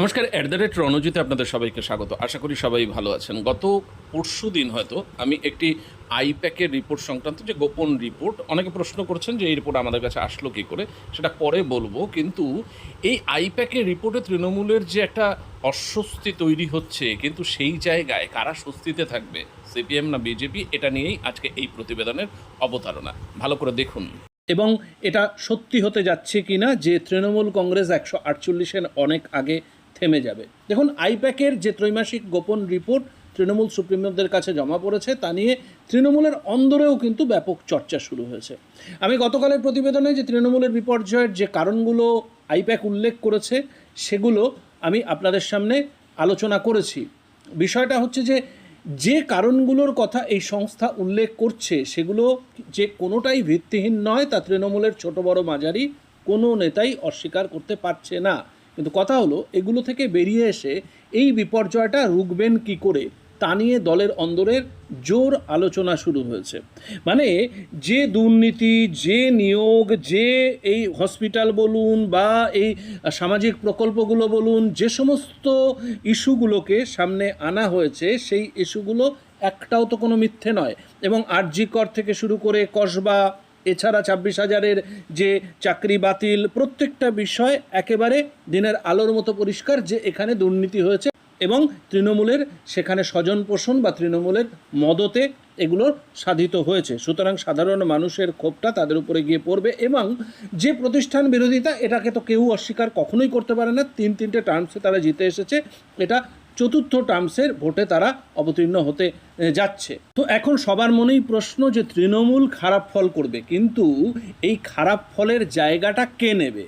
নমস্কার at the rate রণজিতে আপনাদের সবাইকে স্বাগত। আশা করি সবাই ভালো আছেন। গত পরশু দিন হয়তো আমি একটি আইপ্যাকের রিপোর্ট সংক্রান্ত যে গোপন রিপোর্ট, অনেকে প্রশ্ন করছেন যে এই রিপোর্ট আমাদের কাছে আসলো কী করে, সেটা পরে বলব। কিন্তু এই আইপ্যাকের রিপোর্টে তৃণমূলের যে একটা অস্বস্তি তৈরি হচ্ছে, কিন্তু সেই জায়গায় কারা স্বস্তিতে থাকবে, সিপিএম না বিজেপি, এটা নিয়েই আজকে এই প্রতিবেদনের অবতারণা। ভালো করে দেখুন। এবং এটা সত্যি হতে যাচ্ছে কি না যে তৃণমূল কংগ্রেস একশো আটচল্লিশের অনেক আগে থেমে যাবে। দেখুন, আইপ্যাকের যে ত্রৈমাসিক গোপন রিপোর্ট তৃণমূল সুপ্রিমোদের কাছে জমা পড়েছে, তা নিয়ে তৃণমূলের অন্দরেও কিন্তু ব্যাপক চর্চা শুরু হয়েছে। আমি গতকালের প্রতিবেদনে যে তৃণমূলের বিপর্যয়ের যে কারণগুলো আইপ্যাক উল্লেখ করেছে, সেগুলো আমি আপনাদের সামনে আলোচনা করেছি। বিষয়টা হচ্ছে যে যে কারণগুলোর কথা এই সংস্থা উল্লেখ করছে, সেগুলো যে কোনোটাই ভিত্তিহীন নয়, তা তৃণমূলের ছোট বড় মাঝারি কোনো নেতাই অস্বীকার করতে পারছে না। কিন্তু কথা হলো, এগুলো থেকে বেরিয়ে এসে এই বিপর্যয়টা রুখবেন কি করে? তা নিয়ে দলের অন্দরের জোর আলোচনা শুরু হয়েছে। মানে যে দুর্নীতি, যে নিয়োগ, যে এই হসপিটাল বলুন বা এই সামাজিক প্রকল্পগুলো বলুন, যে সমস্ত ইস্যুগুলোকে সামনে আনা হয়েছে, সেই ইস্যুগুলো একটাও তো কোনো মিথ্যে নয়। এবং আরজি কর থেকে শুরু করে কসবা এছাড়া ছাব্বিশ হাজারের যে চাকরি বাতিল, প্রত্যেকটা বিষয় একেবারে দিনের আলোর মতো পরিষ্কার যে এখানে দুর্নীতি হয়েছে এবং তৃণমূলের সেখানে স্বজন পোষণ বা তৃণমূলের মদতে এগুলো সাধিত হয়েছে। সুতরাং সাধারণ মানুষের ক্ষোভটা তাদের উপরে গিয়ে পড়বে এবং যে প্রতিষ্ঠান বিরোধিতা, এটাকে তো কেউ অস্বীকার কখনোই করতে পারে না। তিন তিনটে টার্মসে তারা জিতে এসেছে। এটা চতুর্থ টার্মসের ভোটে তারা অবতীর্ণ হতে যাচ্ছে। তো এখন সবার মনেই প্রশ্ন যে তৃণমূল খারাপ ফল করবে, কিন্তু এই খারাপ ফলের জায়গাটা কে নেবে?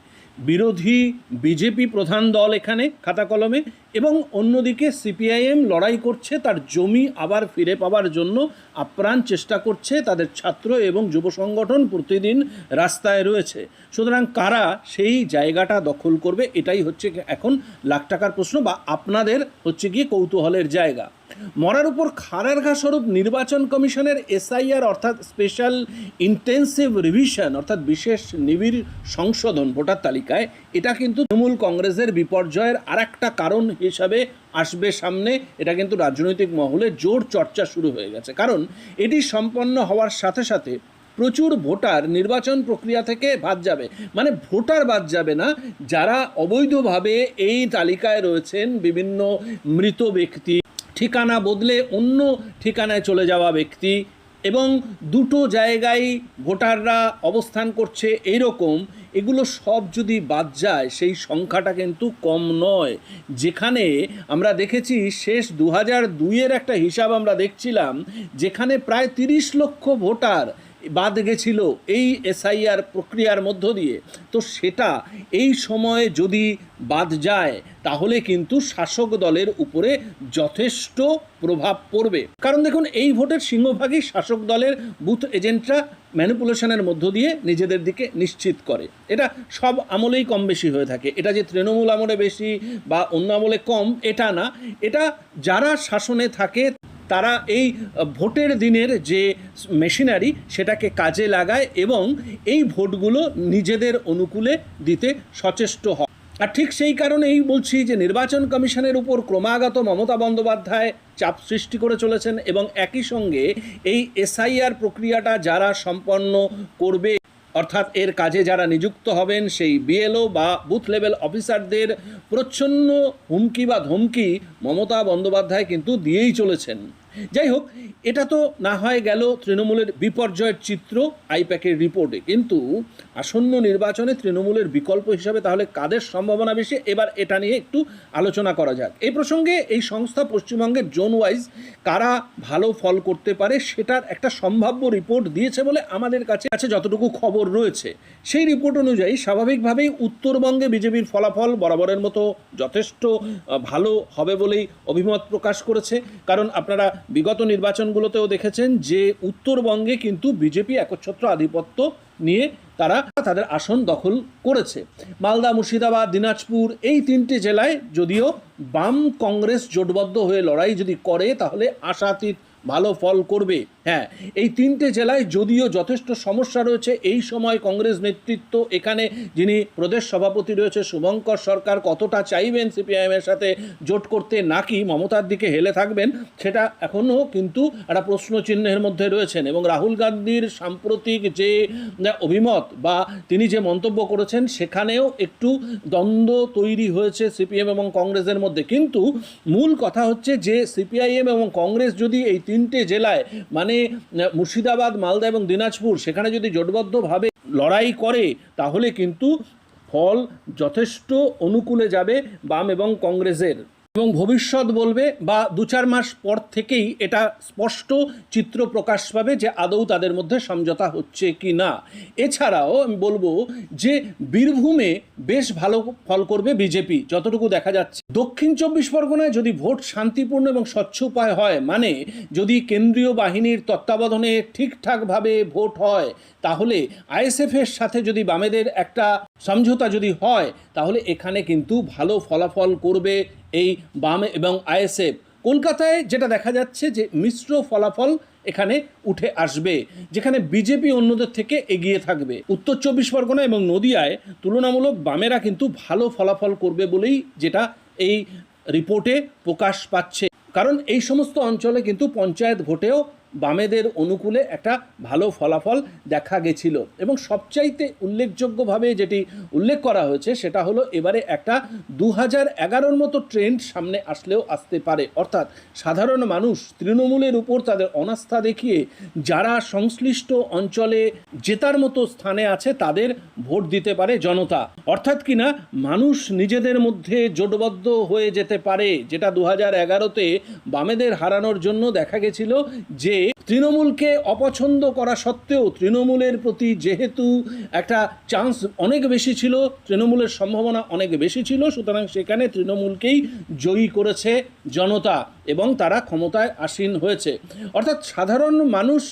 বিরোধী বিজেপি প্রধান দল এখানে খাতা কলমে এবং অন্যদিকে সিপিআইএম লড়াই করছে, তার জমি আবার ফিরে পাওয়ার জন্য আপ্রাণ চেষ্টা করছে তাদের ছাত্র এবং যুব সংগঠন প্রতিদিন রাস্তায় রয়েছে। সুতরাং কারা সেই জায়গাটা দখল করবে, এটাই হচ্ছে এখন লাখ টাকার প্রশ্ন বা আপনাদের হচ্ছে গিয়ে কৌতূহলের জায়গা। মরার উপর খাড়ার ঘা স্বরূপ নির্বাচন কমিশনের এসআইআর, অর্থাৎ স্পেশাল ইন্টেন্সিভ রিভিশন, অর্থাৎ বিশেষ নিবিড় সংশোধন, ভোটার তালিকায়, এটা কিন্তু তৃণমূল কংগ্রেসের বিপর্যয়ের আর একটা কারণ হিসাবে আসবে সামনে। এটা কিন্তু রাজনৈতিক মহলে জোর চর্চা শুরু হয়ে গেছে। কারণ এটি সম্পন্ন হওয়ার সাথে সাথে প্রচুর ভোটার নির্বাচন প্রক্রিয়া থেকে বাদ যাবে। মানে ভোটার বাদ যাবে না, যারা অবৈধভাবে এই তালিকায় রয়েছেন বিভিন্ন মৃত ব্যক্তি ঠিকানা বদলে অন্য ঠিকানায় চলে যাওয়া ব্যক্তি এবং দুটো জায়গায় ভোটাররা অবস্থান করছে এইরকম, এগুলো সব যদি বাদ যায়, সেই সংখ্যাটা কিন্তু কম নয়। যেখানে আমরা দেখেছি শেষ দু হাজার দুইয়ের একটা হিসাব আমরা দেখছিলাম, যেখানে প্রায় তিরিশ লক্ষ ভোটার বাদ গেছিল এই এসআইআর প্রক্রিয়ার মধ্য দিয়ে। তো সেটা এই সময়ে যদি বাদ যায়, তাহলে কিন্তু শাসক দলের উপরে যথেষ্ট প্রভাব পড়বে। কারণ দেখুন, এই ভোটের সিংহভাগই শাসক দলের বুথ এজেন্টরা ম্যানিপুলেশনের মধ্য দিয়ে নিজেদের দিকে নিশ্চিত করে। এটা সব আমলেই কম বেশি হয়ে থাকে। এটা যে তৃণমূল আমলে বেশি বা অন্য আমলে কম, এটা না। এটা যারা শাসনে থাকে তারা এই ভোটের দিনের যে মেশিনারি সেটাকে কাজে লাগায় এবং এই ভোটগুলো নিজেদের অনুকূলে দিতে সচেষ্ট হয়। আর ঠিক সেই কারণেই বলছি যে নির্বাচন কমিশনের উপর ক্রমাগত মমতা বন্দ্যোপাধ্যায় চাপ সৃষ্টি করে চলেছেন এবং একই সঙ্গে এই এসআইআর প্রক্রিয়াটা যারা সম্পন্ন করবে, অর্থাৎ এর কাজে যারা নিযুক্ত হবেন সেই বিএলও বা বুথ লেভেল অফিসারদের প্রচ্ছন্ন হুমকি বা ধমকি মমতা বন্দ্যোপাধ্যায় কিন্তু দিয়েই চলেছেন। যাই হোক এটা তো না হয় গেল তৃণমূলের বিপর্যয়ের চিত্র আইপ্যাকের রিপোর্টে। কিন্তু আসন্ন নির্বাচনে তৃণমূলের বিকল্প হিসাবে তাহলে কাদের সম্ভাবনা বেশি? এবার এটা নিয়ে একটু আলোচনা করা যাক। এই প্রসঙ্গে এই সংস্থা পশ্চিমবঙ্গের জোন ওয়াইজ কারা ভালো ফল করতে পারে সেটার একটা সম্ভাব্য রিপোর্ট দিয়েছে বলে আমাদের কাছে আছে যতটুকু খবর রয়েছে। সেই রিপোর্ট অনুযায়ী স্বাভাবিকভাবেই উত্তরবঙ্গে বিজেপির ফলাফল বরাবরের মতো যথেষ্ট ভালো হবে বলেই অভিমত প্রকাশ করেছে। কারণ আপনারা বিগত নির্বাচনগুলোতেও দেখেছেন যে উত্তরবঙ্গে কিন্তু বিজেপি একচ্ছত্র আধিপত্য নিয়ে তারা তাদের আসন দখল করেছে। মালদা, মুর্শিদাবাদ, দিনাজপুর এই তিনটি জেলায় যদিও বাম কংগ্রেস জোটবদ্ধ হয়ে লড়াই যদি করে, তাহলে আশাতীত ভালো ফল করবে। হ্যাঁ এই তিনটে জেলায় যদিও যথেষ্ট সমস্যা রয়েছে, এই সময় কংগ্রেস নেতৃত্ব এখানে যিনি প্রদেশ সভাপতি রয়েছে শুভঙ্কর সরকার কতটা চাইবেন সিপিআইএমের সাথে জোট করতে নাকি মমতার দিকে হেলে থাকবেন সেটা এখনও কিন্তু একটা প্রশ্ন চিহ্নের মধ্যে রয়েছেন এবং রাহুল গান্ধীর সাম্প্রতিক যে অভিমত বা তিনি যে মন্তব্য করেছেন সেখানেও একটু দ্বন্দ্ব তৈরি হয়েছে সিপিএম এবং কংগ্রেসের মধ্যে। কিন্তু মূল কথা হচ্ছে যে সিপিআইএম এবং কংগ্রেস যদি এই তিনটে জেলায় মানে আহ, মুর্শিদাবাদ মালদা এবং দিনাজপুর সেখানে যদি জোটবদ্ধভাবে লড়াই করে তাহলে কিন্তু ফল যথেষ্ট অনুকূলে যাবে বাম এবং কংগ্রেসের। এবং ভবিষ্যৎ বলবে বা দু চার মাস পর থেকেই এটা স্পষ্ট চিত্র প্রকাশ পাবে যে আদৌ তাদের মধ্যে সমঝোতা হচ্ছে কি না। এছাড়াও আমি বলব যে বীরভূমে বেশ ভালো ফল করবে বিজেপি, যতটুকু দেখা যাচ্ছে। দক্ষিণ চব্বিশ পরগনায় যদি ভোট শান্তিপূর্ণ এবং স্বচ্ছ উপায় হয় মানে যদি কেন্দ্রীয় বাহিনীর তত্ত্বাবধানে ঠিকঠাকভাবে ভোট হয়, তাহলে আইএসএফ এর সাথে যদি বামেদের একটা সমঝোতা যদি হয়, তাহলে এখানে কিন্তু ভালো ফলাফল করবে এই বাম এবং আইএসএফ। কলকাতায় যেটা দেখা যাচ্ছে যে মিশ্র ফলাফল এখানে উঠে আসবে, যেখানে বিজেপি অন্যদের থেকে এগিয়ে থাকবে। উত্তর চব্বিশ পরগনা এবং নদিয়ায় তুলনামূলক বামেরা কিন্তু ভালো ফলাফল করবে বলেই যেটা এই রিপোর্টে প্রকাশ পাচ্ছে। কারণ এই সমস্ত অঞ্চলে কিন্তু পঞ্চায়েত ভোটেও বামেদের অনুকূলে একটা ভালো ফলাফল দেখা গেছিল। এবং সবচাইতে উল্লেখযোগ্যভাবে যেটি উল্লেখ করা হয়েছে, সেটা হলো এবারে একটা দু হাজার এগারোর মতো ট্রেন্ড সামনে আসলেও আসতে পারে। অর্থাৎ সাধারণ মানুষ তৃণমূলের উপর তাদের অনাস্থা দেখিয়ে যারা সংশ্লিষ্ট অঞ্চলে জেতার মতো স্থানে আছে, তাদের ভোট দিতে পারে জনতা। অর্থাৎ কিনা মানুষ নিজেদের মধ্যে জোটবদ্ধ হয়ে যেতে পারে, যেটা দু হাজার এগারোতে বামেদের হারানোর জন্য দেখা গেছিল যে তৃণমূলকে অপছন্দ করা সত্ত্বেও তৃণমূলের প্রতি যেহেতু একটা চান্স অনেক বেশি ছিল, তৃণমূলের সম্ভাবনা অনেক বেশি ছিল, সুতরাং সেখানে তৃণমূলকেই জয়ী করেছে জনতা এবং তারা ক্ষমতায় আসীন হয়েছে। অর্থাৎ সাধারণ মানুষ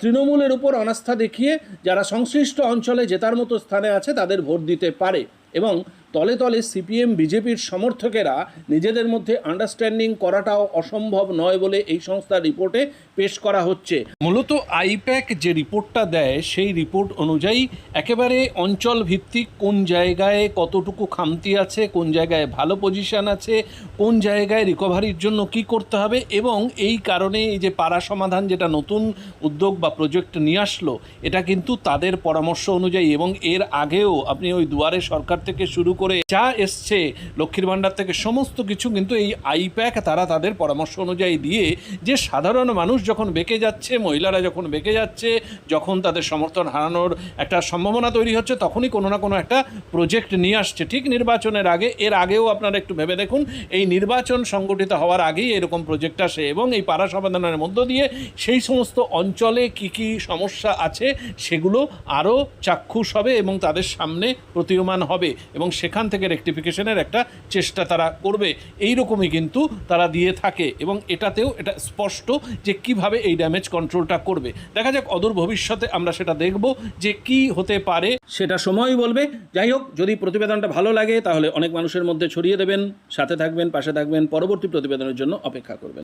তৃণমূলের উপর অনাস্থা দেখিয়ে যারা সংশ্লিষ্ট অঞ্চলে জেতার মতো স্থানে আছে তাদের ভোট দিতে পারে এবং তলে তলে সিপিএম, বিজেপির সমর্থকেরা নিজেদের মধ্যে আন্ডারস্ট্যান্ডিং করাটাও অসম্ভব নয় বলে এই সংস্থার রিপোর্টে পেশ করা হচ্ছে। মূলত আইপ্যাক যে রিপোর্টটা দেয়, সেই রিপোর্ট অনুযায়ী একেবারে অঞ্চল ভিত্তিক কোন জায়গায় কতটুকু খামতি আছে, কোন জায়গায় ভালো পজিশন আছে, কোন জায়গায় রিকভারির জন্য কি করতে হবে এবং এই কারণে এই যে পাড়া সমাধান যেটা নতুন উদ্যোগ বা প্রজেক্ট নিয়ে আসলো, এটা কিন্তু তাদের পরামর্শ অনুযায়ী এবং এর আগেও আপনি ওই দুয়ারে সরকার থেকে শুরু করে যা এসছে, লক্ষ্মীর ভাণ্ডার থেকে সমস্ত কিছু কিন্তু এই আইপ্যাক তারা তাদের পরামর্শ অনুযায়ী দিয়ে যে সাধারণ মানুষ যখন বেঁকে যাচ্ছে, মহিলারা যখন বেঁকে যাচ্ছে, যখন তাদের সমর্থন হারানোর একটা সম্ভাবনা তৈরি হচ্ছে, তখনই কোনো না কোনো একটা প্রজেক্ট নিয়ে আসছে। ঠিক নির্বাচনের আগে, এর আগেও আপনারা একটু ভেবে দেখুন, এই নির্বাচন সংগঠিত হওয়ার আগেই এরকম প্রজেক্ট আসে এবং এই পাড়া সমাধানের মধ্য দিয়ে সেই সমস্ত অঞ্চলে কি কি সমস্যা আছে, সেগুলো আরও চাক্ষুষ হবে এবং তাদের সামনে প্রতীয়মান হবে এবং সেখান থেকে রেকটিফিকেশনের একটা চেষ্টা তারা করবে। এই রকমই কিন্তু তারা দিয়ে থাকে এবং এটাতেও এটা স্পষ্ট যে কীভাবে এই ড্যামেজ কন্ট্রোলটা করবে। দেখা যাক অদূর ভবিষ্যতে আমরা সেটা দেখব যে কি হতে পারে। সেটা সময়ই বলবে। যাই হোক, যদি প্রতিবেদনটা ভালো লাগে তাহলে অনেক মানুষের মধ্যে ছড়িয়ে দেবেন, সাথে থাকবেন, পাশে থাকবেন, পরবর্তী প্রতিবেদনের জন্য অপেক্ষা করবেন।